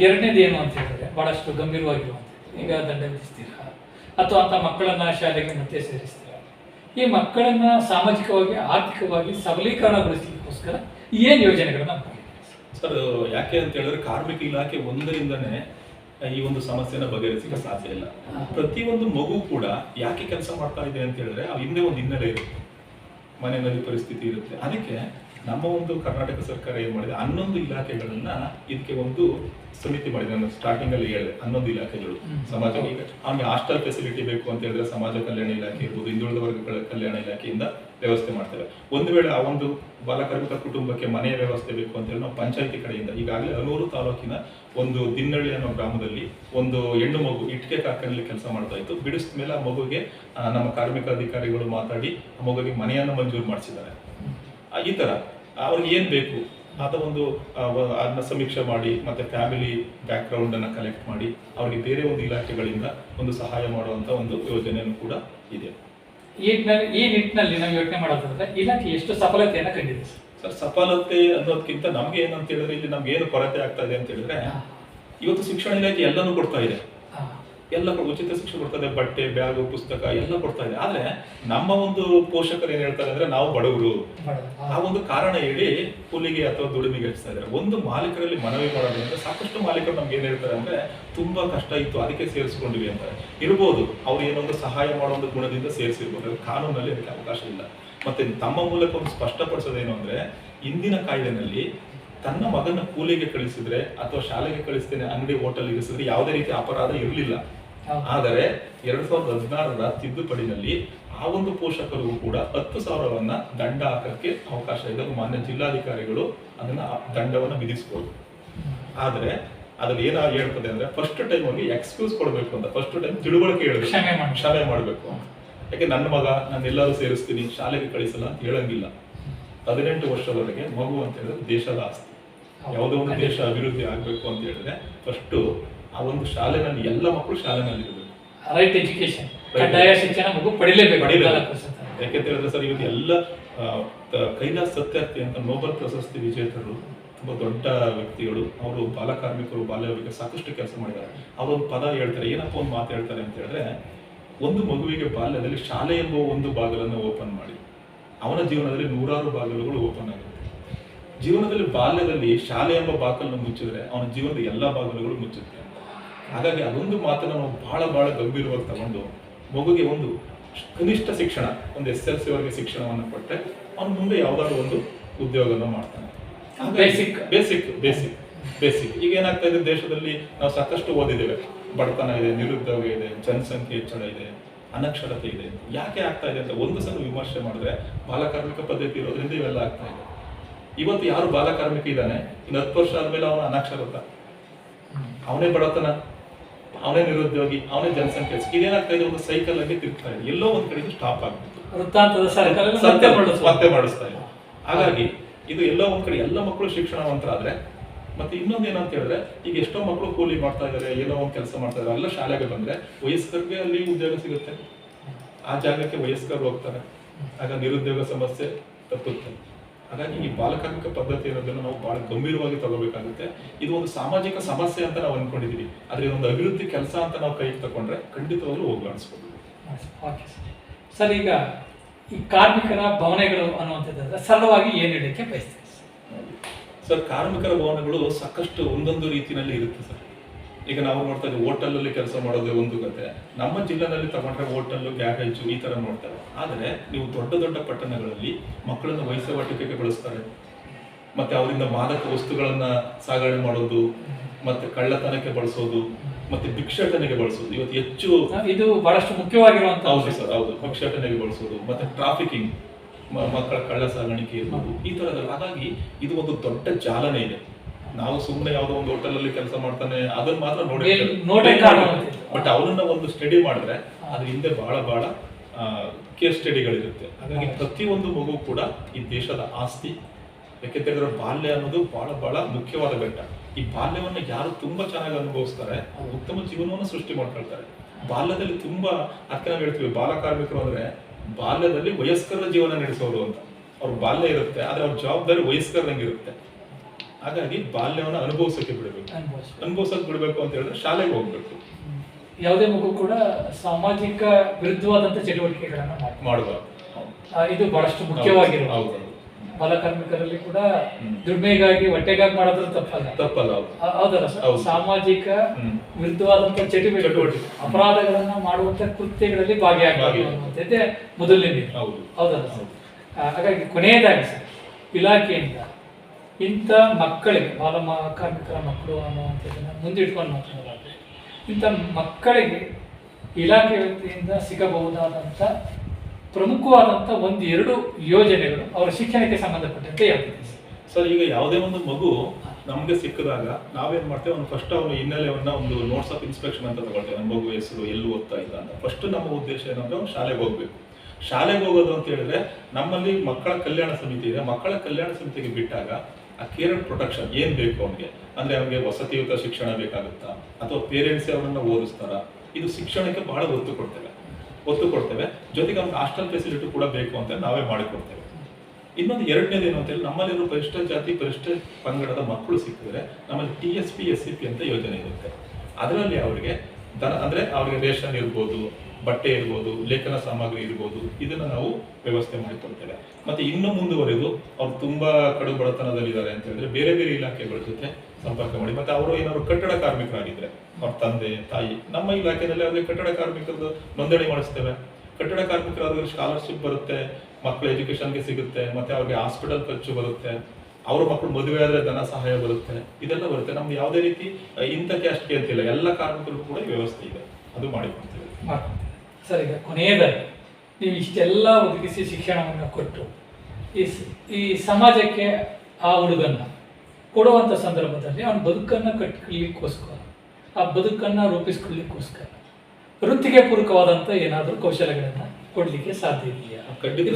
ಎರಡನೇದು ಏನು ಅಂತ ಹೇಳಿದ್ರೆ ಭಾಳಷ್ಟು ಗಂಭೀರವಾಗಿರುವಂಥದ್ದು. ಈಗ ದಂಡ ವಿಧಿಸ್ತೀರಾ? ಅಥವಾ ಅಂಥ ಮಕ್ಕಳನ್ನ ಶಾಲೆಗೆ ಮತ್ತೆ ಸೇರಿಸ್ತೀರಾ? ಈ ಮಕ್ಕಳನ್ನ ಸಾಮಾಜಿಕವಾಗಿ, ಆರ್ಥಿಕವಾಗಿ ಸಬಲೀಕರಣಗೊಳಿಸಲಿಕ್ಕೋಸ್ಕರ ಏನು ಯೋಜನೆಗಳನ್ನು? ಸರ್, ಯಾಕೆ ಅಂತ ಹೇಳಿದ್ರೆ ಕಾರ್ಮಿಕ ಇಲಾಖೆ ಒಂದರಿಂದನೇ ಈ ಒಂದು ಸಮಸ್ಯೆನ ಬಗೆಹರಿಸಲಿಕ್ಕೆ ಸಾಧ್ಯ ಇಲ್ಲ. ಪ್ರತಿಯೊಂದು ಮಗು ಕೂಡ ಯಾಕೆ ಕೆಲಸ ಮಾಡ್ತಾ ಇದೆ ಅಂತ ಹೇಳಿದ್ರೆ ಆ ಹಿಂದೆ ಒಂದು ಹಿನ್ನೆಲೆ ಇರುತ್ತೆ. ಮನೆಯಲ್ಲಿ ಪರಿಸ್ಥಿತಿ ಇರುತ್ತೆ. ಅದಕ್ಕೆ ನಮ್ಮ ಒಂದು ಕರ್ನಾಟಕ ಸರ್ಕಾರ ಏನ್ ಮಾಡಿದೆ ಹನ್ನೊಂದು ಇಲಾಖೆಗಳನ್ನ ಇದಕ್ಕೆ ಒಂದು ಸಮಿತಿ ಮಾಡಿದೆ. ನಾನು ಸ್ಟಾರ್ಟಿಂಗ್ ಅಲ್ಲಿ ಹೇಳಿದೆ ಹನ್ನೊಂದು ಇಲಾಖೆಗಳು. ಸಮಾಜ ಆಮೇಲೆ ಹಾಸ್ಟೆಲ್ ಫೆಸಿಲಿಟಿ ಬೇಕು ಅಂತ ಹೇಳಿದ್ರೆ ಸಮಾಜ ಕಲ್ಯಾಣ ಇಲಾಖೆ ಇರ್ಬೋದು ಹಿಂದುಳಿದ ವರ್ಗಗಳ ಕಲ್ಯಾಣ ಇಲಾಖೆಯಿಂದ ವ್ಯವಸ್ಥೆ ಮಾಡ್ತೇವೆ ಒಂದು ವೇಳೆ ಆ ಒಂದು ಬಾಲಕಾರ್ಮಿಕ ಕುಟುಂಬಕ್ಕೆ ಮನೆಯ ವ್ಯವಸ್ಥೆ ಬೇಕು ಅಂತ ಹೇಳಿ ನಾವು ಪಂಚಾಯಿತಿ ಕಡೆಯಿಂದ ಈಗಾಗಲೇ ಅಲೂರು ತಾಲೂಕಿನ ಒಂದು ದಿನ್ನಳ್ಳಿ ಅನ್ನೋ ಗ್ರಾಮದಲ್ಲಿ ಒಂದು ಹೆಣ್ಣು ಮಗು ಇಟ್ಟಿಗೆ ಕಾರ್ಖಾನೆಯಲ್ಲಿ ಕೆಲಸ ಮಾಡ್ತಾ ಇತ್ತು. ಬಿಡಿಸಿದ ಮೇಲೆ ಆ ಮಗುಗೆ ನಮ್ಮ ಕಾರ್ಮಿಕ ಅಧಿಕಾರಿಗಳು ಮಾತಾಡಿ ಆ ಮಗುವಿಗೆ ಮನೆಯನ್ನು ಮಂಜೂರು ಮಾಡಿಸಿದ್ದಾರೆ. ಈ ಥರ ಅವ್ರಿಗೆ ಏನು ಬೇಕು? ಆತ ಒಂದು ಅದನ್ನ ಸಮೀಕ್ಷೆ ಮಾಡಿ, ಮತ್ತೆ ಫ್ಯಾಮಿಲಿ ಬ್ಯಾಕ್ ಅನ್ನು ಕಲೆಕ್ಟ್ ಮಾಡಿ, ಅವರಿಗೆ ಬೇರೆ ಒಂದು ಇಲಾಖೆಗಳಿಂದ ಒಂದು ಸಹಾಯ ಮಾಡುವಂತ ಒಂದು ಯೋಜನೆಯನ್ನು ಕೂಡ ಇದೆ. ಈ ನಿಟ್ಟಿನಲ್ಲಿ ಈ ನಿಟ್ಟಿನಲ್ಲಿ ನಾವು ಯೋಚನೆ ಮಾಡೋದಾದ್ರೆ ಇಲಾಖೆ ಎಷ್ಟು ಸಫಲತೆಯನ್ನು ಕಂಡಿದೆ ಸರ್? ಸಫಲತೆ ಅನ್ನೋದಕ್ಕಿಂತ ನಮ್ಗೆ ಏನಂತ ಹೇಳಿದ್ರೆ ಇಲ್ಲಿ ನಮ್ಗೆ ಏನು ಕೊರತೆ ಆಗ್ತಾ ಇದೆ ಅಂತ ಹೇಳಿದ್ರೆ ಇವತ್ತು ಶಿಕ್ಷಣ ಇಲಾಖೆ ಎಲ್ಲನೂ ಕೊಡ್ತಾ ಇದೆ. ಎಲ್ಲ ಉಚಿತ ಶಿಕ್ಷಣ ಕೊಡ್ತಾರೆ ಬಟ್ಟೆ ಬ್ಯಾಗು ಪುಸ್ತಕ ಎಲ್ಲ ಕೊಡ್ತಾ ಇದೆ. ಆದ್ರೆ ನಮ್ಮ ಒಂದು ಪೋಷಕರು ಏನ್ ಹೇಳ್ತಾರೆ ಅಂದ್ರೆ ನಾವು ಬಡವರು. ಆ ಒಂದು ಕಾರಣ ಹೇಳಿ ಕೂಲಿಗೆ ಅಥವಾ ದುಡಿಮೆಗೆ ಹೆಚ್ಚಿಸ್ತಾ ಇದ್ದಾರೆ. ಒಂದು ಮಾಲೀಕರಲ್ಲಿ ಮನವಿ ಮಾಡೋದ್ರಿಂದ ಸಾಕಷ್ಟು ಮಾಲೀಕರು ನಮ್ಗೆ ಏನ್ ಹೇಳ್ತಾರೆ ಅಂದ್ರೆ ತುಂಬಾ ಕಷ್ಟ ಇತ್ತು ಅದಕ್ಕೆ ಸೇರಿಸ್ಕೊಂಡಿವಿ ಅಂತ. ಇರ್ಬೋದು ಅವ್ರು ಏನೊಂದು ಸಹಾಯ ಮಾಡೋ ಒಂದು ಗುಣದಿಂದ ಸೇರಿಸಿರ್ಬೋದು ಕಾನೂನಲ್ಲಿ ಅದಕ್ಕೆ ಅವಕಾಶ ಇಲ್ಲ. ಮತ್ತೆ ತಮ್ಮ ಮೂಲಕ ಒಂದು ಸ್ಪಷ್ಟಪಡಿಸೋದೇನು ಅಂದ್ರೆ ಇಂದಿನ ಕಾಯ್ದೆನಲ್ಲಿ ತನ್ನ ಮಗನ ಕೂಲಿಗೆ ಕಳಿಸಿದ್ರೆ ಅಥವಾ ಶಾಲೆಗೆ ಕಳಿಸ್ತೇನೆ ಅಂಗಡಿ ಹೋಟೆಲ್ ಇರಿಸಿದ್ರೆ ಯಾವುದೇ ರೀತಿ ಅಪರಾಧ ಇರಲಿಲ್ಲ. ಆದರೆ ಎರಡ್ ಸಾವಿರದ ಹದಿನಾರರ ತಿದ್ದುಪಡಿನಲ್ಲಿ ಆ ಒಂದು ಪೋಷಕರಿಗೂ ಕೂಡ ಹತ್ತು ಸಾವಿರವನ್ನ ದಂಡ ಹಾಕಕ್ಕೆ ಅವಕಾಶ ಇದೆ. ಮಾನ್ಯ ಜಿಲ್ಲಾಧಿಕಾರಿಗಳು ಅದನ್ನ ಆ ದಂಡವನ್ನ ವಿಧಿಸಬಹುದು ಆದರೆ ಅದ್ರಲ್ಲಿ ಏನ ಹೇಳ್ತದೆ ಅಂದ್ರೆ ಫಸ್ಟ್ ಟೈಮ್ ಅವ್ರಿಗೆ ಎಕ್ಸ್ಕ್ಯೂಸ್ ಕೊಡಬೇಕು ಅಂತ ಫಸ್ಟ್ ಟೈಮ್ ತಿಳುವಳಿಕೆ ಹೇಳಬೇಕು. ಕ್ಷಮೆ ಮಾಡ್ಬೇಕು. ಮಾಡಬೇಕು. ಯಾಕೆ ನನ್ನ ಮಗ ನಾನು ಎಲ್ಲರೂ ಸೇರಿಸ್ತೀನಿ ಶಾಲೆಗೆ ಕಳಿಸಲ್ಲ ಅಂತ ಹೇಳಂಗಿಲ್ಲ. ಹದಿನೆಂಟು ವರ್ಷದವರೆಗೆ ಮಗು ಅಂತ ಹೇಳಿದ್ರೆ ದೇಶದ ಆಸ್ತಿ. ಯಾವುದೋ ಒಂದು ದೇಶ ಅಭಿವೃದ್ಧಿ ಆಗ್ಬೇಕು ಅಂತ ಹೇಳಿದ್ರೆ ಫಸ್ಟ್ ಆ ಒಂದು ಶಾಲೆನಲ್ಲಿ ಎಲ್ಲ ಮಕ್ಕಳು ಶಾಲೆನಲ್ಲಿ ಇರಬೇಕು. ರೈಟ್ ಎಜುಕೇಶನ್ ಕಡ್ಡಾಯ ಶಿಕ್ಷಣ ಮಗು ಪಡಿಲೇಬೇಕು ಯಾಕೆಂತ ಹೇಳಿದ್ರೆ ಸರ್ ಇವತ್ತು ಎಲ್ಲ ಕೈಲಾಸ್ ಸತ್ಯಾರ್ಥಿ ಅಂತ ನೋಬಲ್ ಪ್ರಶಸ್ತಿ ವಿಜೇತರು ತುಂಬಾ ದೊಡ್ಡ ವ್ಯಕ್ತಿಗಳು ಅವರು ಬಾಲ ಕಾರ್ಮಿಕರು ಬಾಲ್ಯ ಸಾಕಷ್ಟು ಕೆಲಸ ಮಾಡಿದ್ದಾರೆ. ಅವರೊಂದು ಪದ ಹೇಳ್ತಾರೆ ಏನಪ್ಪ ಒಂದು ಮಾತು ಹೇಳ್ತಾರೆ ಅಂತ ಹೇಳಿದ್ರೆ ಒಂದು ಮಗುವಿಗೆ ಬಾಲ್ಯದಲ್ಲಿ ಶಾಲೆ ಎಂಬ ಒಂದು ಬಾಗಿಲನ್ನು ಓಪನ್ ಮಾಡಿ. ಅವನ ಜೀವನದಲ್ಲಿ ನೂರಾರು ಬಾಗಿಲುಗಳು ಓಪನ್ ಆಗುತ್ತೆ ಜೀವನದಲ್ಲಿ ಬಾಲ್ಯದಲ್ಲಿ ಶಾಲೆ ಎಂಬ ಬಾಗಿಲನ್ನು ಮುಚ್ಚಿದ್ರೆ ಅವನ ಜೀವನದ ಎಲ್ಲಾ ಬಾಗಿಲುಗಳು ಮುಚ್ಚುತ್ತೆ. ಹಾಗಾಗಿ ಅದೊಂದು ಮಾತನ್ನು ನಾವು ಬಹಳ ಬಹಳ ಗಂಭೀರವಾಗಿ ತಗೊಂಡು ಮಗುಗೆ ಒಂದು ಕನಿಷ್ಠ ಶಿಕ್ಷಣ ಒಂದು ಎಸ್ ಎಲ್ ಸಿವರೆಗೆ ಶಿಕ್ಷಣವನ್ನು ಕೊಟ್ಟರೆ ಅವ್ನು ಮುಂದೆ ಯಾವ್ದಾದ್ರು ಒಂದು ಉದ್ಯೋಗವನ್ನು ಮಾಡ್ತಾನೆ. ಬೇಸಿಕ್ ಬೇಸಿಕ್ ಬೇಸಿಕ್ ಬೇಸಿಕ್ ಈಗ ಏನಾಗ್ತಾ ಇದೆ ದೇಶದಲ್ಲಿ ನಾವು ಸಾಕಷ್ಟು ಓದಿದ್ದೇವೆ. ಬಡತನ ಇದೆ ನಿರುದ್ಯೋಗ ಇದೆ ಜನಸಂಖ್ಯೆ ಹೆಚ್ಚಳ ಇದೆ ಅನಕ್ಷರತೆ ಇದೆ. ಯಾಕೆ ಆಗ್ತಾ ಇದೆ ಅಂತ ಒಂದು ಸಲ ವಿಮರ್ಶೆ ಮಾಡಿದ್ರೆ ಬಾಲಕಾರ್ಮಿಕ ಪದ್ಧತಿ ಇರೋದ್ರಿಂದ ಇವೆಲ್ಲ ಆಗ್ತಾ ಇದೆ. ಇವತ್ತು ಯಾರು ಬಾಲಕಾರ್ಮಿಕ ಇದ್ದಾನೆ? ಇನ್ನು ಹತ್ತು ವರ್ಷ ಆದ್ಮೇಲೆ ಅವನ ಅನಕ್ಷರತ. ಅವನೇ ಬಡತನ. ಅವನೇ ನಿರುದ್ಯೋಗಿ ಅವನೇ ಜನಸಂಖ್ಯೆ. ಇದೇನಾಗ್ತಾ ಇದೆ? ಒಂದು ಸೈಕಲ್ ಅಲ್ಲಿ ತಿರುಗ್ತಾ ಇದೆ. ಎಲ್ಲೋ ಒಂದ್ ಕಡೆ ಸ್ಟಾಪ್ ಆಗ್ಬೇಕು ಮತ್ತೆ. ಮಾಡಿಸ್ತಾ ಇದೆ. ಹಾಗಾಗಿ ಇದು ಎಲ್ಲೋ ಒಂದ್ ಕಡೆ ಎಲ್ಲ ಮಕ್ಕಳು ಶಿಕ್ಷಣವಂತರಾದ್ರೆ ಮತ್ತೆ ಇನ್ನೊಂದು ಏನಂತ ಹೇಳಿದ್ರೆ ಈಗ ಎಷ್ಟೋ ಮಕ್ಕಳು ಕೂಲಿ ಮಾಡ್ತಾ ಇದಾರೆ ಏನೋ ಒಂದು ಕೆಲಸ ಮಾಡ್ತಾ ಇದಾರೆ ಎಲ್ಲ ಶಾಲೆಗೆ ಬಂದ್ರೆ ವಯಸ್ಕರಿಗೆ ಅಲ್ಲಿ ಉದ್ಯೋಗ ಸಿಗುತ್ತೆ. ಆ ಜಾಗಕ್ಕೆ ವಯಸ್ಕರು ಹೋಗ್ತಾರೆ. ಆಗ ನಿರುದ್ಯೋಗ ಸಮಸ್ಯೆ ತಪ್ಪುತ್ತೆ. ಹಾಗಾಗಿ ಈ ಬಾಲಕಾರ್ಮಿಕ ಪದ್ಧತಿ ಅನ್ನೋದನ್ನ ನಾವು ಬಹಳ ಗಂಭೀರವಾಗಿ ತಗೋಬೇಕಾಗುತ್ತೆ. ಇದು ಒಂದು ಸಾಮಾಜಿಕ ಸಮಸ್ಯೆ ಅಂತ ನಾವು ಅನ್ಕೊಂಡಿದೀವಿ. ಆದ್ರೆ ಇದೊಂದು ಅಭಿವೃದ್ಧಿ ಕೆಲಸ ಅಂತ ನಾವು ಕೈಗೆ ತಗೊಂಡ್ರೆ ಖಂಡಿತವಾಗ್ಲೂ ಹೋಗ್ಲಾಡಿಸ್ಬೋದು. Okay sir. ಸರ್ ಈಗ ಈ ಕಾರ್ಮಿಕರ ಭಾವನೆಗಳು ಅನ್ನುವಂಥದ್ದು ಸರಳವಾಗಿ ಏನು ಹೇಳಲಿಕ್ಕೆ ಬಯಸ್ತೀವಿ? ಸರ್ ಕಾರ್ಮಿಕರ ಭವನಗಳು ಸಾಕಷ್ಟು ಒಂದೊಂದು ರೀತಿಯಲ್ಲಿ ಇರುತ್ತೆ ಸರ್ ಈಗ ನಾವು ನೋಡ್ತಾ ಇದ್ದೀವಿ ಹೋಟೆಲ್ ಅಲ್ಲಿ ಕೆಲಸ ಮಾಡೋದೇ ಒಂದು ಕತೆ ನಮ್ಮ ಜಿಲ್ಲೆನಲ್ಲಿ ತಗೊಂಡ್ರೆ ಹೋಟೆಲ್ ಗ್ಯಾರೇಜ್ ಈ ತರ ನೋಡ್ತಾರೆ. ಆದರೆ ನೀವು ದೊಡ್ಡ ದೊಡ್ಡ ಪಟ್ಟಣಗಳಲ್ಲಿ ಮಕ್ಕಳನ್ನು ವಹಿಸವಾಟಿಕೆಗೆ ಬಳಸ್ತಾರೆ. ಮತ್ತೆ ಅವರಿಂದ ಮಾದಕ ವಸ್ತುಗಳನ್ನ ಸಾಗಣೆ ಮಾಡೋದು ಮತ್ತೆ ಕಳ್ಳತನಕ್ಕೆ ಬಳಸೋದು ಮತ್ತೆ ಭಿಕ್ಷಾಟನೆಗೆ ಬಳಸೋದು. ಇವತ್ತು ಹೆಚ್ಚು ಇದು ಬಹಳಷ್ಟು ಮುಖ್ಯವಾಗಿರುವಂಥ ಹೌದು ಸರ್ ಹೌದು. ಭಿಕ್ಷಾಟನೆಗೆ ಬಳಸೋದು ಮತ್ತೆ ಟ್ರಾಫಿಕಿಂಗ್ ಮಕ್ಕಳ ಕಳ್ಳ ಸಾಗಾಣಿಕೆ ಇರ್ಬೋದು ಈ ಥರದಲ್ಲ ಹಾಗಾಗಿ ಇದು ಒಂದು ದೊಡ್ಡ ಜಾಲನೆ ಇದೆ. ನಾವು ಸುಮ್ಮನೆ ಯಾವುದೋ ಒಂದು ಹೋಟೆಲ್ ಅಲ್ಲಿ ಕೆಲಸ ಮಾಡ್ತಾನೆ ಅದನ್ನ ಮಾತ್ರ ನೋಡಿ ಬಟ್ ಅವನನ್ನ ಒಂದು ಸ್ಟಡಿ ಮಾಡಿದ್ರೆ ಅದ್ರ ಹಿಂದೆ ಬಹಳ ಬಹಳ ಕೇಸ್ ಸ್ಟಡಿಗಳಿರುತ್ತೆ ಹಾಗಾಗಿ ಪ್ರತಿಯೊಂದು ಮಗು ಕೂಡ ಈ ದೇಶದ ಆಸ್ತಿ ಯಾಕೆಂತಂದ್ರೆ ಬಾಲ್ಯ ಅನ್ನೋದು ಬಹಳ ಬಹಳ ಮುಖ್ಯವಾದ ಘಟ್ಟ. ಈ ಬಾಲ್ಯವನ್ನ ಯಾರು ತುಂಬಾ ಚೆನ್ನಾಗಿ ಅನುಭವಿಸ್ತಾರೆ ಉತ್ತಮ ಜೀವನವನ್ನು ಸೃಷ್ಟಿ ಮಾಡ್ಕೊಳ್ತಾರೆ. ಬಾಲ್ಯದಲ್ಲಿ ತುಂಬಾ ಅರ್ಥ ನಾವು ಹೇಳ್ತೀವಿ ಬಾಲ ಕಾರ್ಮಿಕರು ಅಂದ್ರೆ ಬಾಲ್ಯದಲ್ಲಿ ವಯಸ್ಕರ ಜೀವನ ನಡೆಸೋರು ಅಂತ. ಅವ್ರ ಬಾಲ್ಯ ಇರುತ್ತೆ ಆದ್ರೆ ಅವ್ರ ಜವಾಬ್ದಾರಿ ವಯಸ್ಕರ ಇರುತ್ತೆ. ಹಾಗಾಗಿ ಬಾಲ್ಯವನ್ನು ಅನುಭವಿಸೋಕೆ ಬಿಡಬೇಕು. ಅನುಭವಿಸಿ ಅನುಭವಿಸೋಕೆ ಬಿಡಬೇಕು ಅಂತ ಹೇಳಿದ್ರೆ ಶಾಲೆಗೆ ಹೋಗ್ಬೇಕು. ಯಾವುದೇ ಮಗು ಕೂಡ ಸಾಮಾಜಿಕ ವಿರುದ್ಧವಾದಂತ ಚಟುವಟಿಕೆಗಳನ್ನ ಮಾಡಿ ಮಾಡಬಾರ್ದು ಇದು ಬಹಳಷ್ಟು ಮುಖ್ಯವಾಗಿರುವ ಬಾಲಕಾರ್ಮಿಕರಲ್ಲಿ ಕೂಡ ದುಡ್ಮೆಗಾಗಿ ಹೊಟ್ಟೆಗಾಗಿ ಮಾಡೋದ್ರ ತಪ್ಪಲ್ಲ. ತಪ್ಪಲ್ಲ ಹೌದು. ಹೌದಲ್ಲ ಸರ್. ಸಾಮಾಜಿಕ ವಿರುದ್ಧವಾದಂತಹ ವಿರುದ್ಧವಾದಂಥ ಚಟುವಟಿಕೆ. ಅಪರಾಧಗಳನ್ನ ಮಾಡುವಂತ ಕೃತ್ಯಗಳಲ್ಲಿ ಭಾಗಿಯಾಗಬೇಕು ಮೊದಲನೇ ಹೌದು. ಹೌದಲ್ಲ ಸರ್? ಹಾಗಾಗಿ ಕೊನೆಯದಾಗಿ ಸರ್ ಇಲಾಖೆಯಿಂದ ಇಂಥ ಮಕ್ಕಳಿಗೆ, ಬಾಲ ಕಾರ್ಮಿಕರ ಮಕ್ಕಳು ಅನ್ನುವಂಥದ್ದನ್ನ ಮುಂದಿಟ್ಕೊಂಡು ಮಾತನಾಡಲಾಗಿದೆ ಇಂಥ ಮಕ್ಕಳಿಗೆ ಇಲಾಖೆ ವ್ಯಕ್ತಿಯಿಂದ ಸಿಗಬಹುದಾದಂಥ ಪ್ರಮುಖವಾದಂಥ ಒಂದು ಎರಡು ಯೋಜನೆಗಳು ಅವರ ಶಿಕ್ಷಣಕ್ಕೆ ಸಂಬಂಧಪಟ್ಟಂತೆ ಯಾವುದಿದೆ? ಸರ್, ಈಗ ಯಾವುದೇ ಒಂದು ಮಗು ನಮಗೆ ಸಿಕ್ಕಿದಾಗ ನಾವೇನು ಮಾಡ್ತೇವೆ? ಒಂದು ಫಸ್ಟ್ ಅವನ ಹಿನ್ನೆಲೆಯನ್ನ ಒಂದು ನೋಟ್ಸ್ ಆಫ್ ಇನ್ಸ್ಪೆಕ್ಷನ್ ಅಂತ ತಗೊಳ್ತೇವೆ. ನಮ್ಮ ಮಗು ಹೆಸರು ಎಲ್ಲಿ ಓದ್ತಾ ಇಲ್ಲ ಅಂತ. ಫಸ್ಟ್ ನಮ್ಮ ಉದ್ದೇಶ ಏನಂದ್ರೆ ಅವ್ನು ಶಾಲೆಗೆ ಹೋಗ್ಬೇಕು. ಶಾಲೆಗೆ ಹೋಗೋದು ಅಂತ ಹೇಳಿದ್ರೆ ನಮ್ಮಲ್ಲಿ ಮಕ್ಕಳ ಕಲ್ಯಾಣ ಸಮಿತಿ ಇದೆ. ಮಕ್ಕಳ ಕಲ್ಯಾಣ ಸಮಿತಿಗೆ ಬಿಟ್ಟಾಗ ಆ ಕೇರ್ ಪ್ರೊಟೆಕ್ಷನ್ ಏನ್ ಬೇಕು ಅವನಿಗೆ? ಅಂದ್ರೆ ಅವನಿಗೆ ವಸತಿಯುತ ಶಿಕ್ಷಣ ಬೇಕಾಗುತ್ತಾ? ಅಥವಾ ಪೇರೆಂಟ್ಸ್ ಅವರನ್ನು ಓದಿಸ್ತಾರ? ಇದು ಶಿಕ್ಷಣಕ್ಕೆ ಬಹಳ ಒತ್ತು ಕೊಡ್ತೇವೆ. ಒತ್ತು ಕೊಡ್ತೇವೆ. ಜೊತೆಗೆ ಅವ್ನಿಗೆ ಹಾಸ್ಟೆಲ್ ಫೆಸಿಲಿಟಿ ಕೂಡ ಬೇಕು ಅಂತ ನಾವೇ ಮಾಡಿಕೊಡ್ತೇವೆ. ಇನ್ನೊಂದು ಎರಡನೇದು ಏನು ಅಂತ ಹೇಳಿ, ನಮ್ಮಲ್ಲಿರೋ ಪರಿಷ್ಠ ಜಾತಿ, ಪರಿಷ್ಠ ಪಂಗಡದ ಮಕ್ಕಳು ಸಿಕ್ಕಿದ್ರೆ ನಮ್ಮಲ್ಲಿ T S P S C P ಅಂತ ಯೋಜನೆ ಇರುತ್ತೆ. ಅದರಲ್ಲಿ ಅವರಿಗೆ ದನ ಅಂದ್ರೆ ಅವರಿಗೆ ರೇಷನ್ ಇರ್ಬೋದು ಬಟ್ಟೆ ಇರ್ಬೋದು, ಲೇಖನ ಸಾಮಗ್ರಿ ಇರ್ಬೋದು, ಇದನ್ನ ನಾವು ವ್ಯವಸ್ಥೆ ಮಾಡಿಕೊಡ್ತೇವೆ ಮತ್ತೆ ಇನ್ನು ಮುಂದುವರೆದು ಅವ್ರು ತುಂಬಾ ಕಡು ಬಡತನದಲ್ಲಿದ್ದಾರೆ ಅಂತ ಹೇಳಿದ್ರೆ ಬೇರೆ ಬೇರೆ ಇಲಾಖೆಗಳ ಜೊತೆ ಸಂಪರ್ಕ ಮಾಡಿ. ಮತ್ತೆ ಅವರು ಏನಾದ್ರು ಕಟ್ಟಡ ಕಾರ್ಮಿಕರಾಗಿದ್ರೆ, ಅವ್ರ ತಂದೆ, ತಾಯಿ, ನಮ್ಮ ಇಲಾಖೆಯಲ್ಲಿ ಅವ್ರಿಗೆ ಕಟ್ಟಡ ಕಾರ್ಮಿಕರದ್ದು ನೋಂದಣಿ ಮಾಡಿಸ್ತೇವೆ. ಕಟ್ಟಡ ಕಾರ್ಮಿಕರಾದ್ರೆ ಸ್ಕಾಲರ್ಶಿಪ್ ಬರುತ್ತೆ ಮಕ್ಕಳ ಎಜುಕೇಶನ್ಗೆ ಸಿಗುತ್ತೆ, ಮತ್ತೆ ಅವ್ರಿಗೆ ಹಾಸ್ಪಿಟಲ್ ಖರ್ಚು ಬರುತ್ತೆ. ಅವ್ರ ಮಕ್ಕಳು ಮದುವೆ ಆದ್ರೆ ಧನ ಸಹಾಯ ಬರುತ್ತೆ. ಇದೆಲ್ಲ ಬರುತ್ತೆ. ನಮ್ಗೆ ಯಾವುದೇ ರೀತಿ, ಇಂಥ ಕ್ಯಾಸ್ಟ್ಗೆ ಅಂತಿಲ್ಲ. ಎಲ್ಲ ಕಾರ್ಮಿಕರು ಕೂಡ ವ್ಯವಸ್ಥೆ ಇದೆ. ಅದು ಮಾಡಿಕೊಡ್ತೇವೆ ಸರ್ ಈಗ ಕೊನೆಯದಾಗಿ ನೀವು ಇಷ್ಟೆಲ್ಲ ಒದಗಿಸಿ ಶಿಕ್ಷಣವನ್ನು ಕೊಟ್ಟು ಈ ಈ ಸಮಾಜಕ್ಕೆ ಆ ಹುಡುಗನ್ನ ಕೊಡುವಂಥ ಸಂದರ್ಭದಲ್ಲಿ ಅವನ ಬದುಕನ್ನು ಕಟ್ಕೊಳ್ಳಿಕ್ಕೋಸ್ಕರ ಆ ಬದುಕನ್ನು ರೂಪಿಸ್ಕೊಳ್ಳಿಕ್ಕೋಸ್ಕರ ವೃತ್ತಿಗೆ ಪೂರಕವಾದಂಥ ಏನಾದರೂ ಕೌಶಲ್ಯಗಳನ್ನು ಕೊಡಲಿಕ್ಕೆ ಸಾಧ್ಯ ಇದೆಯಾ? ಖಂಡಿತ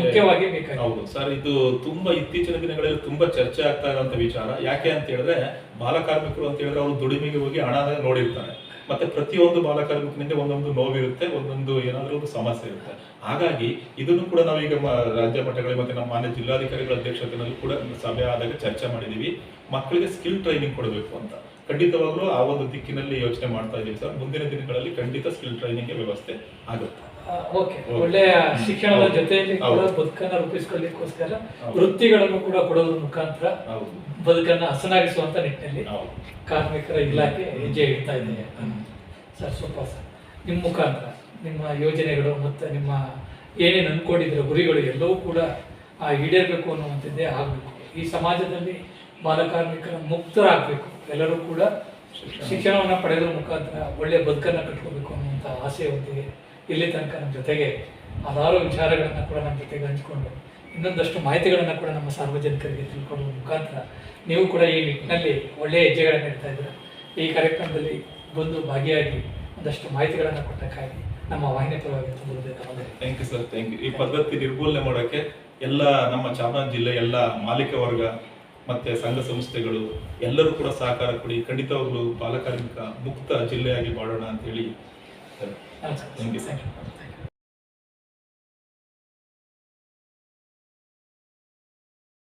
ಮುಖ್ಯವಾಗಿ ಹೌದು ಸರ್ ಇದು ತುಂಬಾ ಇತ್ತೀಚಿನ ದಿನಗಳಲ್ಲಿ ತುಂಬಾ ಚರ್ಚೆ ಆಗ್ತಾ ಇರುವಂತ ವಿಚಾರ. ಯಾಕೆ ಅಂತ ಹೇಳಿದ್ರೆ ಬಾಲಕಾರ್ಮಿಕರು ಅಂತ ಹೇಳಿದ್ರೆ ಅವರು ದುಡಿಮೆಗೆ ಹೋಗಿ ಹಣ ನೋಡಿರ್ತಾರೆ. ಮತ್ತೆ ಪ್ರತಿಯೊಂದು ಬಾಲಕಾರ್ಮಿಕನಿಗೆ ಒಂದೊಂದು ನೋವಿರುತ್ತೆ, ಒಂದೊಂದು ಏನಾದ್ರೂ ಒಂದು ಸಮಸ್ಯೆ ಇರುತ್ತೆ. ಹಾಗಾಗಿ ಇದನ್ನು ಕೂಡ ನಾವೀಗ ರಾಜ್ಯ ಮಟ್ಟಗಳಲ್ಲಿ ಮತ್ತೆ ನಮ್ಮ ಮಾನ್ಯ ಜಿಲ್ಲಾಧಿಕಾರಿಗಳ ಅಧ್ಯಕ್ಷತೆಯಲ್ಲಿ ಕೂಡ ಸಭೆ ಆದಾಗ ಚರ್ಚೆ ಮಾಡಿದೀವಿ ಮಕ್ಕಳಿಗೆ ಸ್ಕಿಲ್ ಟ್ರೈನಿಂಗ್ ಕೊಡಬೇಕು ಅಂತ. ಖಂಡಿತವಾಗ್ಲೂ ಆ ಒಂದು ದಿಕ್ಕಿನಲ್ಲಿ ಯೋಚನೆ ಮಾಡ್ತಾ ಇದ್ದೀವಿ ಸರ್. ಮುಂದಿನ ದಿನಗಳಲ್ಲಿ ಖಂಡಿತ ಸ್ಕಿಲ್ ಟ್ರೈನಿಂಗ್ ವ್ಯವಸ್ಥೆ ಆಗುತ್ತೆ. ಓಕೆ. ಒಳ್ಳೆಯ ಶಿಕ್ಷಣದ. ಜೊತೆಯಲ್ಲಿ ಕೂಡ ಬದುಕನ್ನ ರೂಪಿಸ್ಕೊಳ್ಳಿಕ್ಕೋಸ್ಕರ ವೃತ್ತಿಗಳನ್ನು ಕೂಡ ಕೊಡೋದ್ರ ಮುಖಾಂತರ ಬದುಕನ್ನ ಹಸನಾಗಿಸುವಂತ ನಿಟ್ಟಿನಲ್ಲಿ ಕಾರ್ಮಿಕರ ಇಲಾಖೆ ಹೆಜ್ಜೆ ಇಡ್ತಾ ಇದೆ ಸರ್ ಸ್ವಲ್ಪ ಸರ್ ನಿಮ್ಮ ಮುಖಾಂತರ ನಿಮ್ಮ ಯೋಜನೆಗಳು ಮತ್ತು ನಿಮ್ಮ ಏನೇನು ಅಂದ್ಕೊಂಡಿದ್ರು ಗುರಿಗಳು ಎಲ್ಲವೂ ಕೂಡ ಆ, ಈಡೇರಬೇಕು ಅನ್ನುವಂಥದ್ದೇ ಆಗಬೇಕು. ಈ ಸಮಾಜದಲ್ಲಿ ಬಾಲಕಾರ್ಮಿಕರ ಮುಕ್ತರಾಗಬೇಕು. ಎಲ್ಲರೂ ಕೂಡ ಶಿಕ್ಷಣವನ್ನು ಪಡೆಯೋದ್ರ ಮುಖಾಂತರ ಒಳ್ಳೆಯ ಬದುಕನ್ನು ಕಟ್ಕೋಬೇಕು ಅನ್ನುವಂಥ ಆಸೆಯೊಂದಿಗೆ ಇಲ್ಲಿ ತನಕ ನಮ್ಮ ಜೊತೆಗೆ ಹಲವಾರು ವಿಚಾರಗಳನ್ನು ಕೂಡ ನಮ್ಮ ಜೊತೆಗೆ ಹಂಚಿಕೊಂಡು ಇನ್ನೊಂದಷ್ಟು ಮಾಹಿತಿಗಳನ್ನು ಕೂಡ ನಮ್ಮ ಸಾರ್ವಜನಿಕರಿಗೆ ತಿಳ್ಕೊಳ್ಳುವ ಮುಖಾಂತರ ನೀವು ಕೂಡ ಈ ನಿಟ್ಟಿನಲ್ಲಿ ಒಳ್ಳೆಯ ಹೆಜ್ಜೆಗಳನ್ನು ಇಡ್ತಾ ಇದ್ದೀರ? ಈ ಕಾರ್ಯಕ್ರಮದಲ್ಲಿ ಬಂದು ಭಾಗಿಯಾಗಿ ಒಂದಷ್ಟು ಮಾಹಿತಿಗಳನ್ನು ಕೊಟ್ಟಕ್ಕಾಗಿ ನಮ್ಮ ವಾಹಿನಿ ಪರವಾಗಿ thank you sir thank you ಈ ಪದ್ಧತಿ ನಿರ್ಮೂಲನೆ ಮಾಡೋಕ್ಕೆ ಎಲ್ಲ ನಮ್ಮ ಚಾಮರಾಜ ಜಿಲ್ಲೆ, ಎಲ್ಲ ಮಾಲೀಕ ವರ್ಗ ಮತ್ತು ಸಂಘ ಸಂಸ್ಥೆಗಳು ಎಲ್ಲರೂ ಕೂಡ ಸಹಕಾರ ಕೊಡಿ. ಖಂಡಿತವಾಗ್ಲೂ ಬಾಲಕಾರ್ಮಿಕ ಮುಕ್ತ ಜಿಲ್ಲೆಯಾಗಿ ಮಾಡೋಣ ಅಂತ ಹೇಳಿ ನಮಸ್ಕಾರ Thank you. Thank you